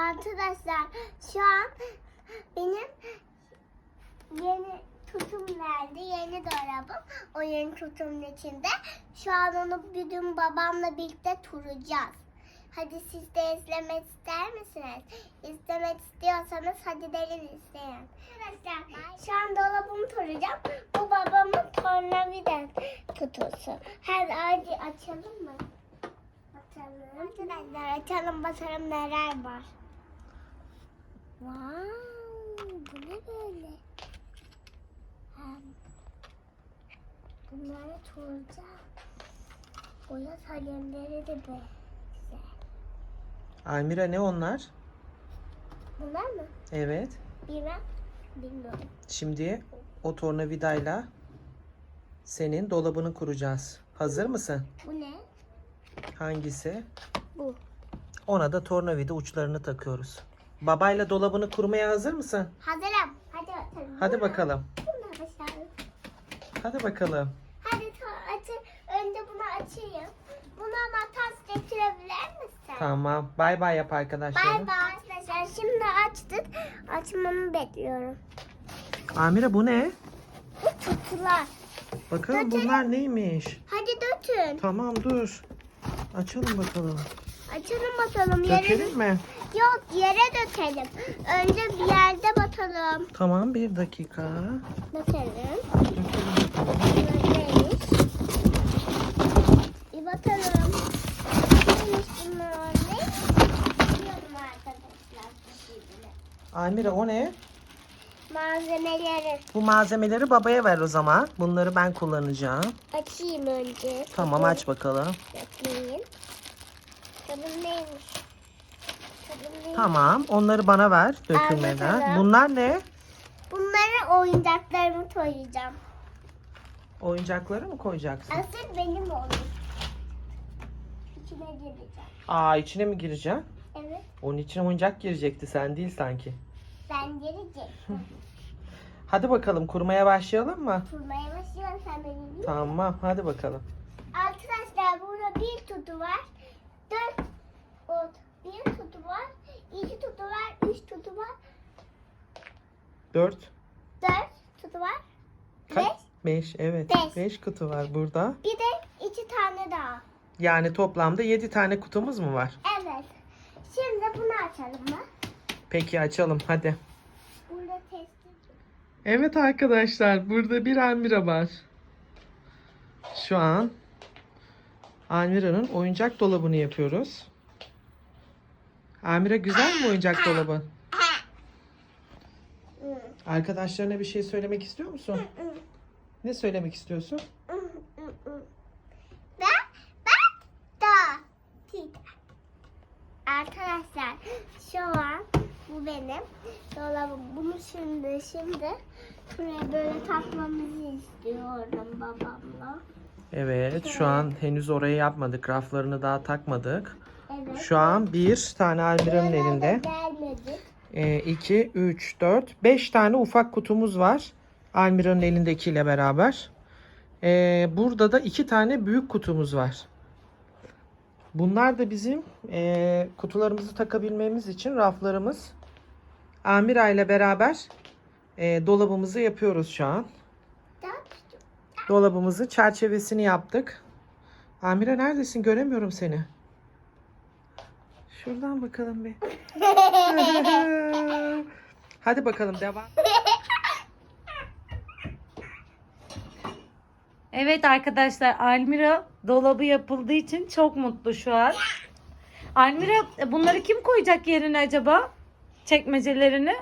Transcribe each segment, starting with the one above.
Arkadaşlar şu an benim yeni tutum nerede? Yeni dolabım. O yeni tutumun içinde. Şu an onu bir gün babamla birlikte turacağız. Hadi siz de izlemek ister misiniz? İzlemek istiyorsanız hadi gelin izleyin. Arkadaşlar şu an dolabımı turacağım. Bu babamın tornavida kutusu. Her ağacı açalım mı? Açalım. Arkadaşlar açalım bakalım neler var. Wow, bu ne böyle? Hem bunları turacağım. Boya kalemleri de be. Almira ne onlar? Bunlar mı? Evet. Bilmem. Bilmiyorum. Şimdi o tornavidayla senin dolabını kuracağız. Hazır mısın? Bu ne? Hangisi? Bu. Ona da tornavida uçlarını takıyoruz. Babayla dolabını kurmaya hazır mısın? Hazırım. Hadi bakalım. Hadi Bunu- bakalım. Bunu başlayalım. Hadi bakalım. Hadi ta- açı. Önce bunu açayım. Buna makas getirebilir misin? Tamam. Bay bay yap Bay arkadaşlarım. bay arkadaşlar. Şimdi açtık. Açmamı bekliyorum. Amira bu ne? Bu kutular. Bakalım bunlar neymiş? Hadi dökün. Tamam dur. Açalım bakalım. Açalım bakalım. Yere Dökelim mi? Yok yere dökelim. Önce bir yerde bakalım. Tamam bir dakika. Bakalım. Neymiş? Bir bakalım. Neymiş bunlar? Ne? Biliyorum arkadaşlar. Şimdi. Amira o ne? Malzemeleri Bu malzemeleri babaya ver o zaman. Bunları ben kullanacağım. açayım önce. Tamam aç bakalım. Bakayım. Neymiş? Kadın neymiş? Tamam onları bana ver dökülmeden. Bunlar ne? Bunları oyuncaklarımı koyacağım. Oyuncakları mı koyacaksın? Asıl benim olur. İçine gireceğim. Aa içine mi gireceksin? Evet. Onun içine oyuncak girecekti sen değil sanki. Ben gireceğim. Hadi bakalım kurmaya başlayalım mı? Kurmaya başlayalım sen beni? Tamam hadi bakalım. Arkadaşlar burada bir tutu var. Dört. Bir tutu var. iki tutu var. Üç tutu var. Dört. Dört tutu var. Kaç? Beş. Beş evet. Beş. Beş kutu var burada. Bir de iki tane daha. Yani toplamda yedi tane kutumuz mu var? Evet. Şimdi bunu açalım mı? Peki açalım hadi. Burada testi. Evet arkadaşlar burada bir Almira var. Şu an Almira'nın oyuncak dolabını yapıyoruz. Almira güzel mi oyuncak dolabı? Arkadaşlarına bir şey söylemek istiyor musun? Ne söylemek istiyorsun? Ben, ben da. Arkadaşlar şu an bu benim dolabım. Bunu şimdi şimdi şuraya böyle takmamızı istiyorum babamla. Evet şu an henüz oraya yapmadık. Raflarını daha takmadık. Şu an bir tane Almira'nın elinde. Gelmedi. 2, 3, 4, 5 tane ufak kutumuz var. Almira'nın elindekiyle beraber. Ee, burada da 2 tane büyük kutumuz var. Bunlar da bizim ee, kutularımızı takabilmemiz için raflarımız. Amira ile beraber ee, dolabımızı yapıyoruz şu an. Dört. Dolabımızı çerçevesini yaptık. Amira neredesin? Göremiyorum seni. Şuradan bakalım bir. Hadi bakalım devam. Evet arkadaşlar Almira dolabı yapıldığı için çok mutlu şu an. Almira bunları kim koyacak yerine acaba? Çekmecelerini.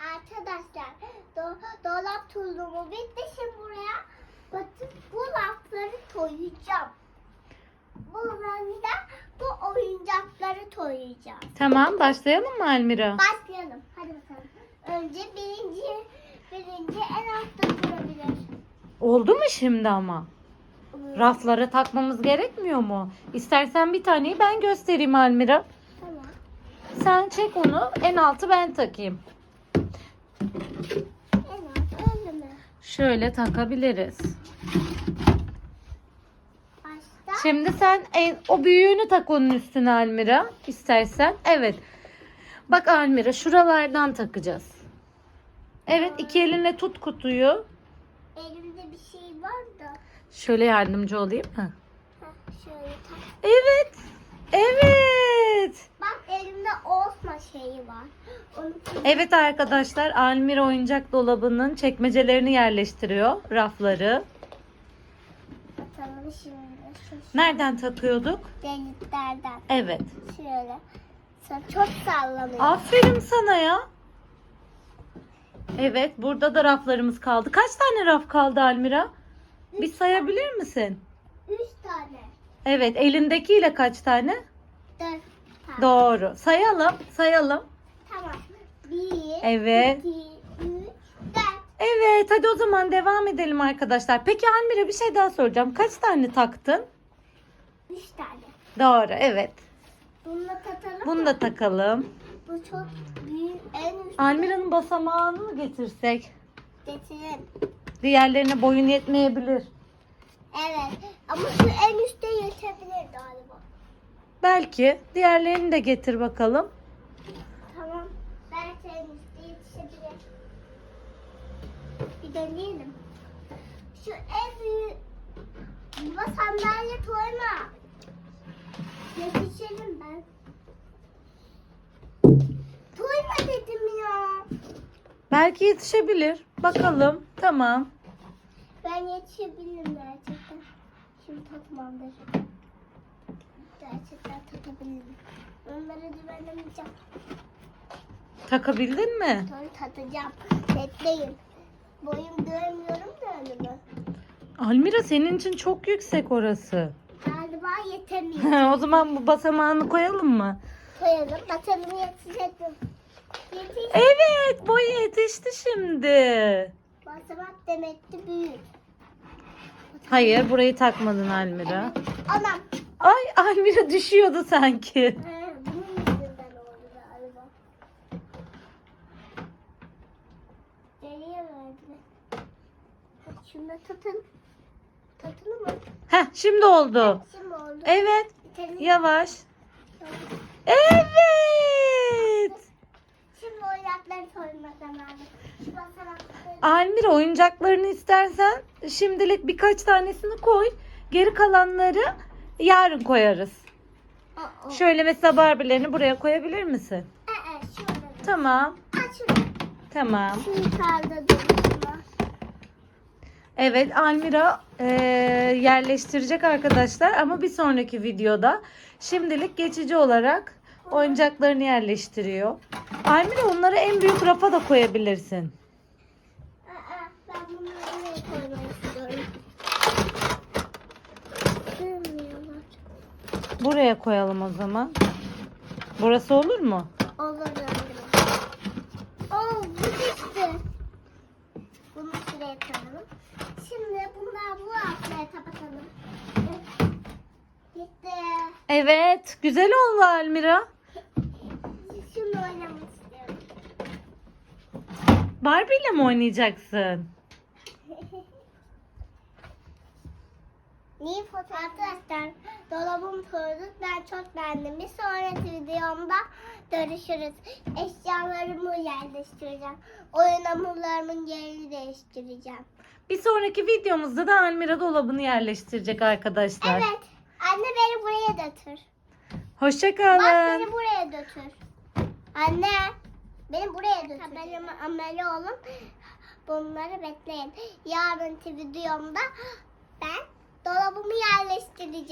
Arkadaşlar do- dolap tulumu bitti şimdi buraya bakın bu Buradan da bu oyuncakları koyacağım. Tamam başlayalım mı Almira? Başlayalım. Hadi bakalım. Önce birinci birinci en altta durabilir. Oldu mu şimdi ama? Raflara takmamız gerekmiyor mu? İstersen bir taneyi ben göstereyim Almira. Tamam. Sen çek onu en altı ben takayım. En alt öyle mi? Şöyle takabiliriz. Şimdi sen en, o büyüğünü tak onun üstüne Almira istersen. Evet. Bak Almira şuralardan takacağız. Evet iki elinle tut kutuyu. Elimde bir şey var da. Şöyle yardımcı olayım mı? Heh, şöyle tak. Evet. Evet. Bak elimde olma şeyi var. Onu Evet arkadaşlar Almira oyuncak dolabının çekmecelerini yerleştiriyor. Rafları. atalım şimdi. Şu, şu Nereden takıyorduk? deliklerden. Evet. Şöyle. Çok sallanıyor. Aferin sana ya. Evet burada da raflarımız kaldı. Kaç tane raf kaldı Almira? Bir sayabilir misin? Üç tane. Evet elindekiyle kaç tane? Dört tane. Doğru. Sayalım. Sayalım. Tamam. Bir, Evet. iki, üç. Evet hadi o zaman devam edelim arkadaşlar. Peki Almira bir şey daha soracağım. Kaç tane taktın? Üç tane. Doğru evet. Bununla tatalım Bunu mı? da takalım. Bu çok büyük. En üst Almira'nın basamağını mı getirsek? getirin. Diğerlerine boyun yetmeyebilir. Evet. Ama şu en üstte yetebilir galiba. Belki. Diğerlerini de getir bakalım. Tamam. Belki en üstte yetişebilir. Deneyelim. Şu en büyük... Baba sandalye koyma. Yetişelim ben. Koyma dedim ya. Belki yetişebilir. Bakalım. Tamam. Ben yetişebilirim gerçekten. Şimdi tatmamdır. Gerçekten tatabilirim. Onları güvenemeyeceğim. Takabildin mi? Sonra tatacağım. Bekleyin. Boyum görmüyorum da önümü. Almira senin için çok yüksek orası. Galiba yetemiyor. o zaman bu basamağını koyalım mı? Koyalım. Bakalım yetecek mi? Evet boyu yetişti şimdi. Basamak demek ki büyük. Hayır burayı takmadın Almira. Anam. Ay Almira düşüyordu sanki. He, Da tutun. Tutun mu? Heh şimdi oldu. Şimdi oldu. Evet Teni- yavaş. Evet. Şimdi oyuncakları soyma zamanı. Almira oyuncaklarını istersen şimdilik birkaç tanesini koy. Geri kalanları yarın koyarız. Aa, Şöyle mesela Barbie'lerini buraya koyabilir misin? Ee, şurada. Tamam. Aç şunu. Tamam. Şunu kaldırdım. Evet Almira eee, yerleştirecek arkadaşlar ama bir sonraki videoda şimdilik geçici olarak oyuncaklarını yerleştiriyor. Almira onları en büyük rafa da koyabilirsin. Aa, ben bunları koymayı istiyorum? Buraya koyalım o zaman. Burası olur mu? Olur öyle. Oo, bu düştü. Bunu şuraya koyalım. Şimdi bunlar bu altına kapatalım. Gitti. Evet, güzel oldu Almira. Şunu oynamak istiyorum. Barbie ile mi oynayacaksın? Niye fotoğraf? Arkadaşlar dolabım kurduk. Ben çok beğendim. Bir sonraki videomda görüşürüz. Eşyalarımı yerleştireceğim. Oyun hamurlarımın yerini değiştireceğim. Bir sonraki videomuzda da Almira dolabını yerleştirecek arkadaşlar. Evet. Anne beni buraya götür. Bak Hoşçakalın. beni buraya götür. Anne. Beni buraya götür. Benim ameli olun. Bunları bekleyin. Yarınki videomda ben dolabımı yerleştireceğim.